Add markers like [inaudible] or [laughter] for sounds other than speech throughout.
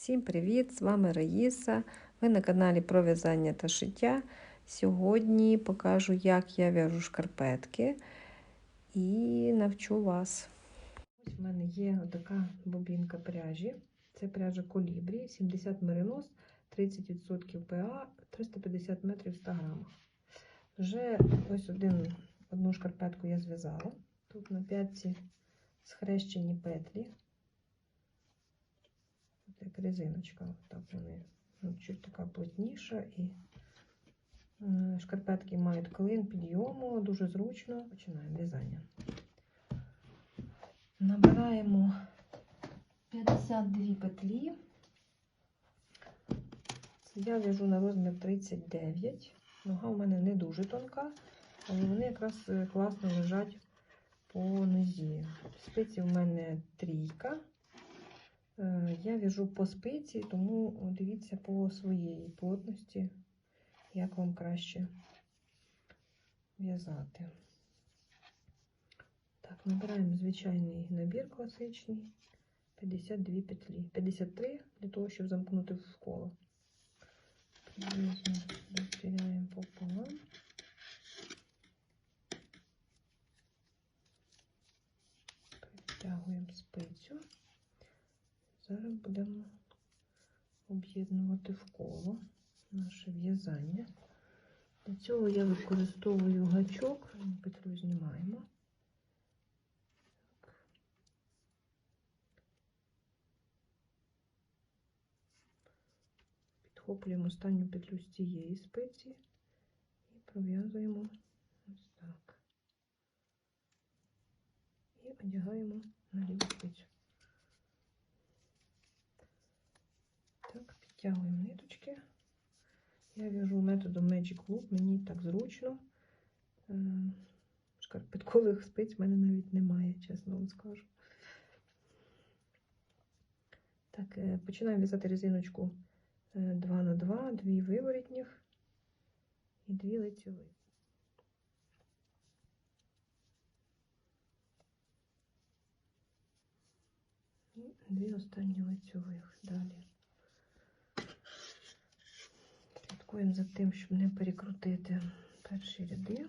Всім привіт! З вами Раїса. Ви на каналі про в'язання та шиття. Сьогодні покажу, як я в'яжу шкарпетки і навчу вас. Ось в мене є така бобінка пряжі. Це пряжа колібрі, 70 меринос, 30% ПА, 350 метрів 100 грамах. Вже ось один, одну шкарпетку я зв'язала. Тут на п'ятці схрещені петлі як резиночка. Так вони ну, чуть така плотніша і е, шкарпетки мають клин підйому, дуже зручно. Починаємо в'язання. Набираємо 52 петлі. Я в'яжу на розмір 39. Нога у мене не дуже тонка, але вони якраз е, класно лежать по нозі. Спиці в мене трійка. Я в'яжу по спиці, тому дивіться по своїй плотності, як вам краще в'язати. Так, набираємо звичайний набір класичний, 52 петлі, 53 для того, щоб замкнути в коло. Приблизно розділяємо пополам. Притягуємо спицю. Зараз будемо об'єднувати в коло наше в'язання. Для цього я використовую гачок, петлю знімаємо. Підхоплюємо останню петлю з цієї спиці і пров'язуємо ось так. І одягаємо на ліву спицю. Так, ниточки. Я в'яжу методом Magic Loop, мені так зручно. Шкарпеткових [laughs] спиць в мене навіть немає, чесно вам скажу. Так, е, починаємо в'язати резиночку 2 на 2, 2 виворітніх і 2 лицьових. Дві останні лицьових далі. Слідкуємо за тим, щоб не перекрутити перші ряди.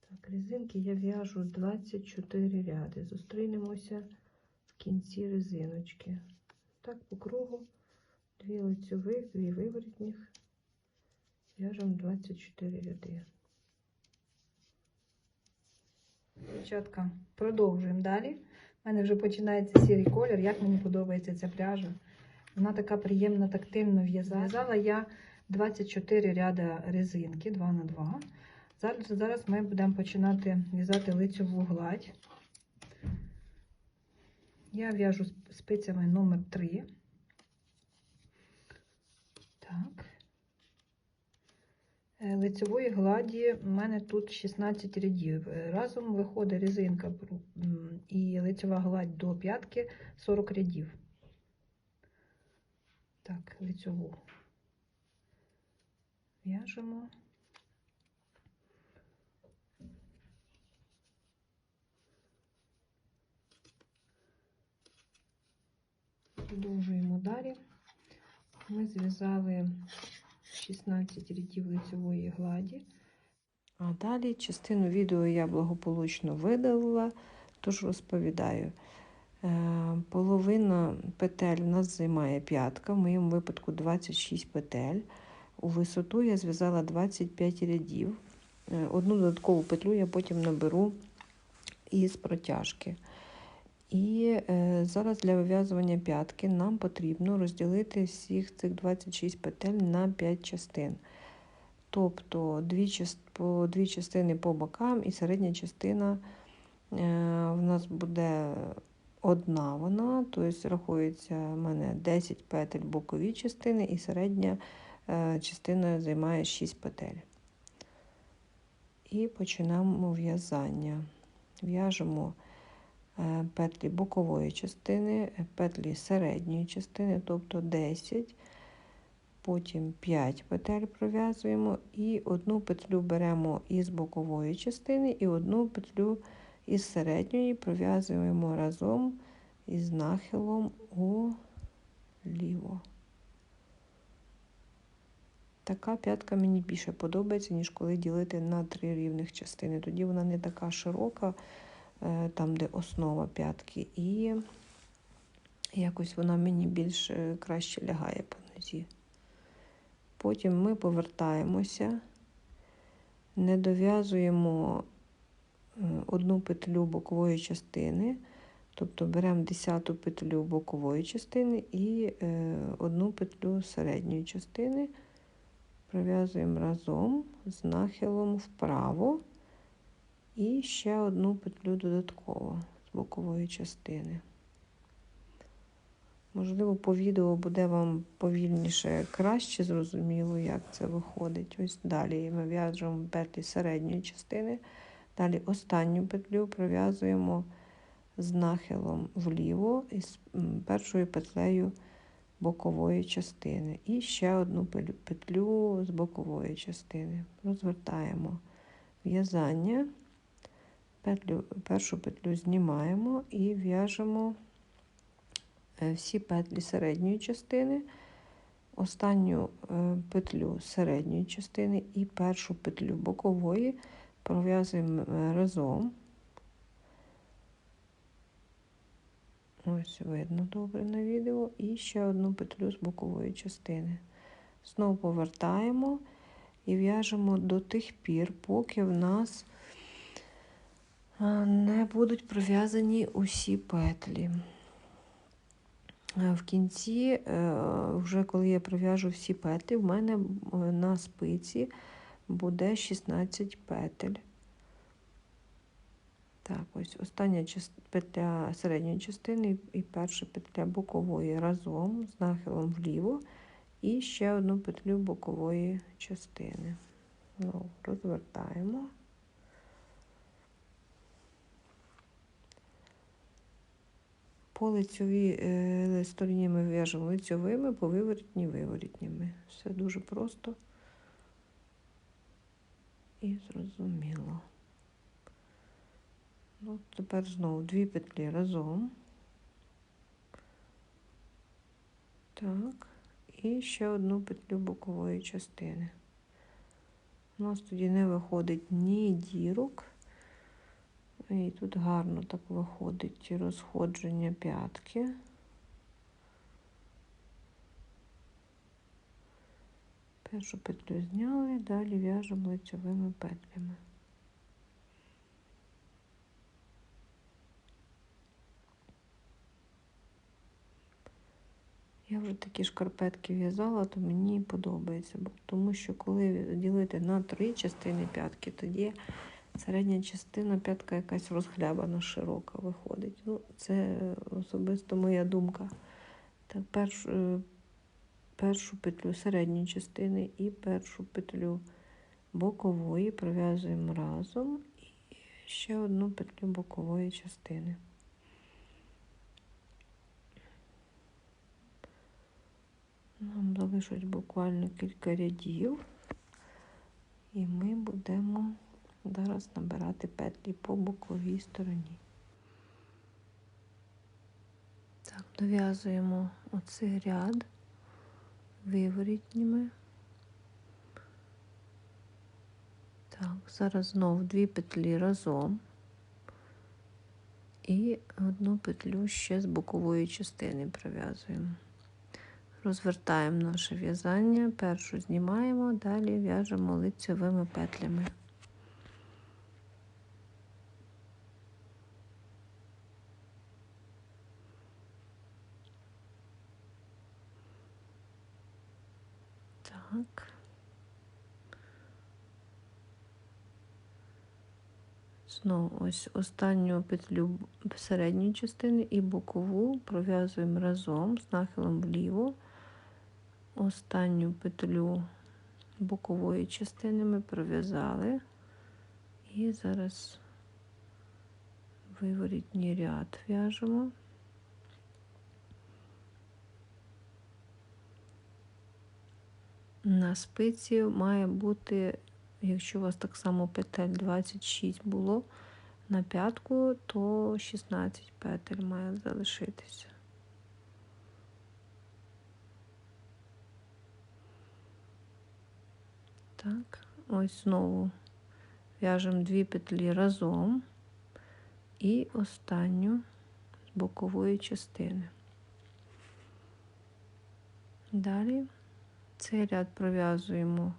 Так, резинки я в'яжу 24 ряди. Зустрінемося в кінці резиночки. Так, по кругу, дві лицьових, дві виворотніх. В'яжемо 24 ряди. Дівчатка, продовжуємо далі. У мене вже починається сірий колір, як мені подобається ця пряжа. Вона така приємна, тактильно в'язана. В'язала я 24 ряда резинки 2 на 2 Зараз зараз ми будемо починати в'язати лицьову гладь. Я в'яжу спицями номер 3 Так. Е, лицевої гладі в мене тут 16 рядів. Е, разом виходить резинка і лицева гладь до п'ятки 40 рядів. Так, лицеву в'яжемо. Продовжуємо далі. Ми зв'язали 16 рядів лицевої гладі. А далі частину відео я благополучно видалила, тож розповідаю. Е, половина петель у нас займає п'ятка, в моєму випадку 26 петель. У висоту я зв'язала 25 рядів. Е, одну додаткову петлю я потім наберу із протяжки. І е, зараз для вив'язування п'ятки нам потрібно розділити всіх цих 26 петель на 5 частин. Тобто дві, по дві частини по бокам, і середня частина е, в нас буде одна вона, тобто рахується в мене 10 петель бокові частини, і середня е, частина займає 6 петель. І починаємо в'язання. В'яжемо. Е, петлі бокової частини, е, петлі середньої частини, тобто 10 потім 5 петель пров'язуємо і одну петлю беремо із бокової частини, і одну петлю із середньої пров'язуємо разом із нахилом уліво. Така п'ятка мені більше подобається, ніж коли ділити на три рівних частини. Тоді вона не така широка, там, де основа п'ятки, і якось вона мені більш е, краще лягає по нозі. Потім ми повертаємося, не дов'язуємо е, одну петлю бокової частини, тобто беремо десяту петлю бокової частини і одну петлю середньої частини пров'язуємо разом з нахилом вправо і ще одну петлю додатково з бокової частини. Можливо, по відео буде вам повільніше краще зрозуміло, як це виходить. Ось далі ми в'яжемо петлі середньої частини, далі останню петлю пров'язуємо з нахилом вліво і з першою петлею бокової частини. І ще одну петлю з бокової частини. Розвертаємо в'язання, петлю, першу петлю знімаємо і в'яжемо е, всі петлі середньої частини, останню е, петлю середньої частини і першу петлю бокової пров'язуємо е, разом. Ось видно добре на відео. І ще одну петлю з бокової частини. Знову повертаємо і в'яжемо до тих пір, поки в нас не будуть пров'язані усі петлі. В кінці, е, вже коли я пров'яжу всі петлі, в мене на спиці буде 16 петель. Так, ось остання петля середньої частини і перша петля бокової разом з нахилом вліво і ще одну петлю бокової частини. Ну, Розвертаємо. По лицьовій е, стороні ми в'яжемо лицьовими, по виворітні виворітніми. Все дуже просто і зрозуміло. Ну, Тепер знову дві петлі разом. Так, і ще одну петлю бокової частини. У нас тоді не виходить ні дірок. І тут гарно так виходить розходження п'ятки. Першу петлю зняли, далі в'яжемо лицевими петлями. Я вже такі шкарпетки в'язала, то мені подобається, тому що коли ділити на три частини п'ятки, тоді середня частина п'ятка якась розхлябана, широка виходить. Ну, Це особисто моя думка. Так, першу, е, першу петлю середньої частини і першу петлю бокової пров'язуємо разом і ще одну петлю бокової частини. Нам залишить буквально кілька рядів, і ми будемо зараз набирати петлі по боковій стороні. Так, дов'язуємо оцей ряд виворітніми. Так, зараз знову дві петлі разом і одну петлю ще з бокової частини пров'язуємо. Розвертаємо наше в'язання, першу знімаємо, далі в'яжемо лицевими петлями. Так. Знову ось останню петлю середньої частини і бокову пров'язуємо разом з нахилом вліво останню петлю бокової частини ми пров'язали і зараз виворітній ряд в'яжемо. На спиці має бути, якщо у вас так само петель 26 було на п'ятку, то 16 петель має залишитися. Так, ось знову в'яжемо дві петлі разом і останню з бокової частини. Далі цей ряд пров'язуємо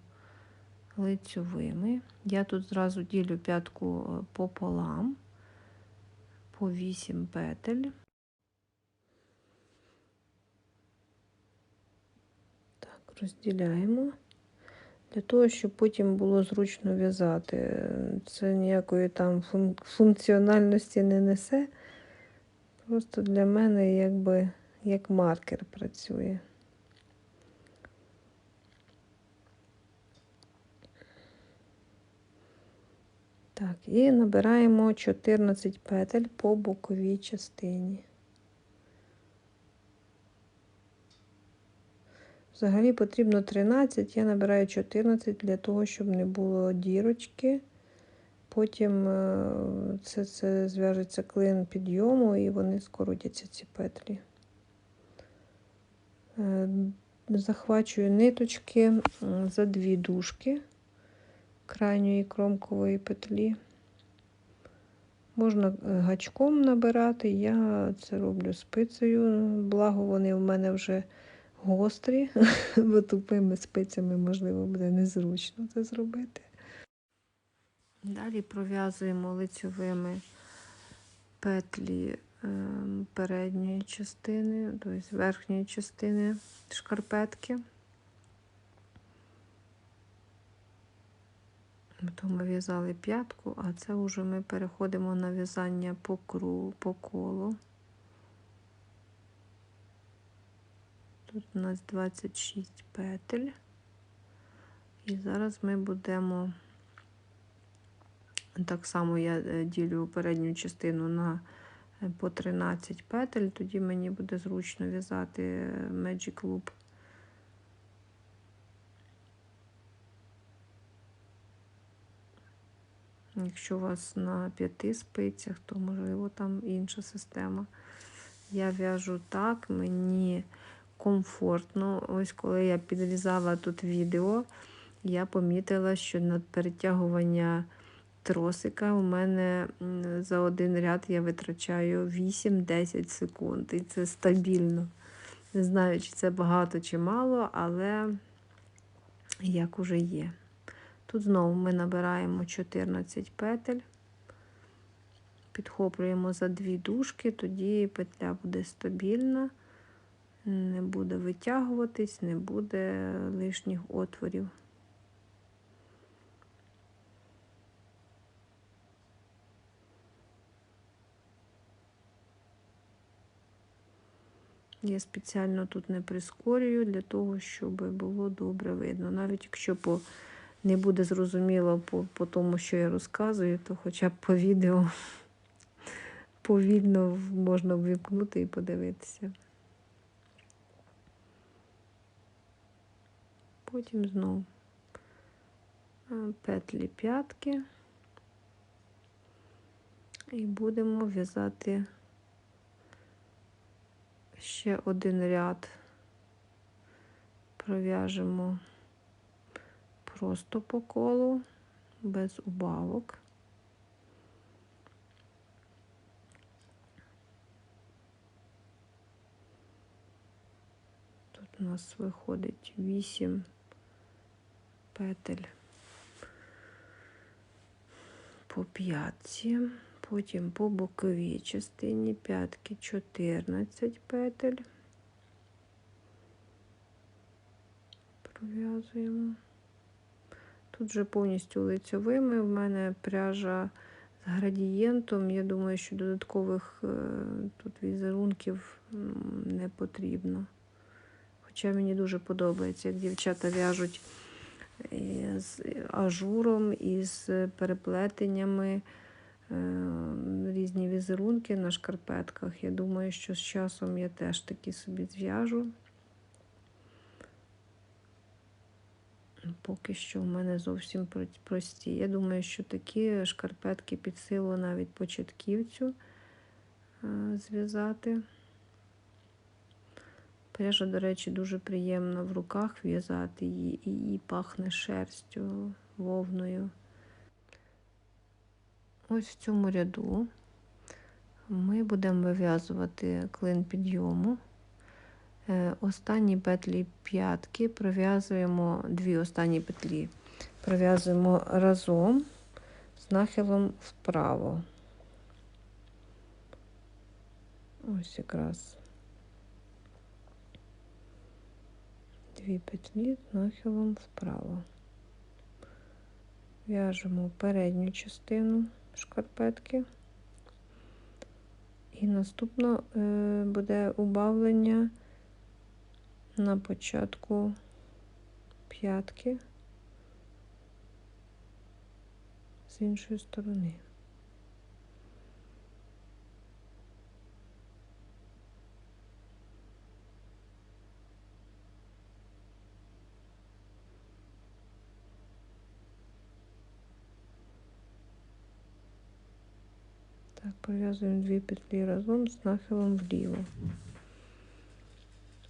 лицьовими. Я тут зразу ділю п'ятку е, пополам по 8 петель. Так, розділяємо. Для того, щоб потім було зручно в'язати. Це ніякої там функціональності не несе. Просто для мене якби як маркер працює. Так, і набираємо 14 петель по боковій частині. Взагалі потрібно 13, я набираю 14 для того, щоб не було дірочки. Потім е, це, це зв'яжеться клин підйому і вони скоротяться ці петлі. Е, Захвачую ниточки за дві дужки крайньої кромкової петлі. Можна е, гачком набирати, я це роблю спицею, благо вони в мене вже гострі, [laughs] бо тупими спицями, можливо, буде незручно це зробити. Далі пров'язуємо лицьовими петлі ем, передньої частини, тобто верхньої частини шкарпетки. То ми в'язали п'ятку, а це вже ми переходимо на в'язання по кругу, по колу. Тут у нас 26 петель. І зараз ми будемо, так само я е, ділю передню частину на е, по 13 петель, тоді мені буде зручно в'язати е, Magic Loop. Якщо у вас на п'яти спицях, то можливо там інша система. Я в'яжу так, мені комфортно. Ось коли я підрізала тут відео, я помітила, що на перетягування тросика у мене за один ряд я витрачаю 8-10 секунд. І це стабільно. Не знаю, чи це багато чи мало, але як уже є. Тут знову ми набираємо 14 петель, підхоплюємо за дві дужки, тоді петля буде стабільна, не буде витягуватись, не буде лишніх отворів. Я спеціально тут не прискорюю для того, щоб було добре видно. Навіть якщо по не буде зрозуміло по, по тому, що я розказую, то хоча б по відео [laughs] повільно можна ввімкнути і подивитися. Потім знову. Петлі п'ятки. І будемо в'язати ще один ряд, пров'яжемо просто по колу, без убавок. Тут у нас виходить 8 петель по п'ятці, потім по боковій частині п'ятки 14 петель. Пров'язуємо. Тут вже повністю лицьовими. В мене пряжа з градієнтом. Я думаю, що додаткових е, тут візерунків не потрібно. Хоча мені дуже подобається, як дівчата в'яжуть з ажуром і з переплетеннями е, різні візерунки на шкарпетках. Я думаю, що з часом я теж такі собі зв'яжу. Поки що в мене зовсім прості. Я думаю, що такі шкарпетки під силу навіть початківцю е, зв'язати. Пряжа, до речі, дуже приємно в руках в'язати її і, і пахне шерстю, вовною. Ось в цьому ряду ми будемо вив'язувати клин підйому. Е, Останні петлі п'ятки пров'язуємо дві останні петлі. Пров'язуємо разом з нахилом вправо. Ось якраз дві петлі з нахилом вправо. В'яжемо передню частину шкарпетки. І наступно е, буде убавлення на початку п'ятки з іншої сторони. Так, пров'язуємо дві петлі разом з нахилом вліво.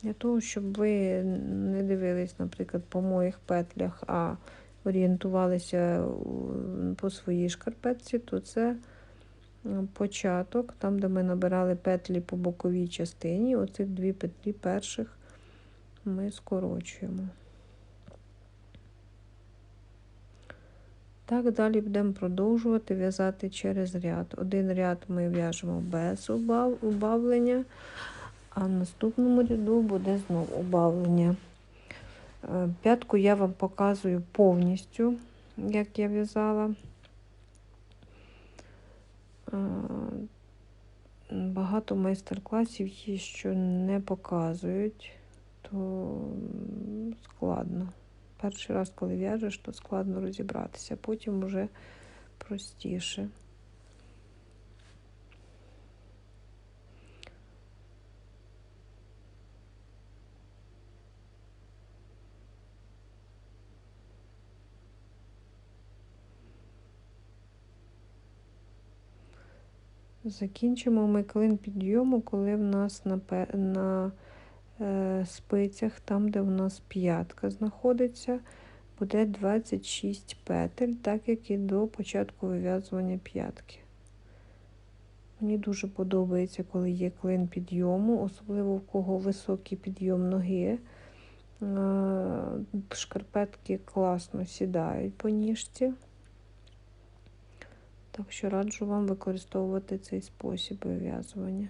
Для того, щоб ви не дивились, наприклад, по моїх петлях, а орієнтувалися по своїй шкарпетці, то це початок, там, де ми набирали петлі по боковій частині, оцих дві петлі перших ми скорочуємо. Так, далі будемо продовжувати в'язати через ряд. Один ряд ми в'яжемо без убав- убавлення, а в наступному ряду буде знову убавлення. Е, П'ятку я вам показую повністю, як я в'язала. Е, Багато майстер-класів є, що не показують, то складно. Перший раз, коли в'яжеш, то складно розібратися, потім вже простіше. Закінчимо ми клин підйому, коли в нас на, на е, спицях, там, де в нас п'ятка знаходиться, буде 26 петель, так як і до початку вив'язування п'ятки. Мені дуже подобається, коли є клин підйому, особливо в кого високий підйом ноги. Е, Шкарпетки класно сідають по ніжці. Так що раджу вам використовувати цей спосіб вив'язування.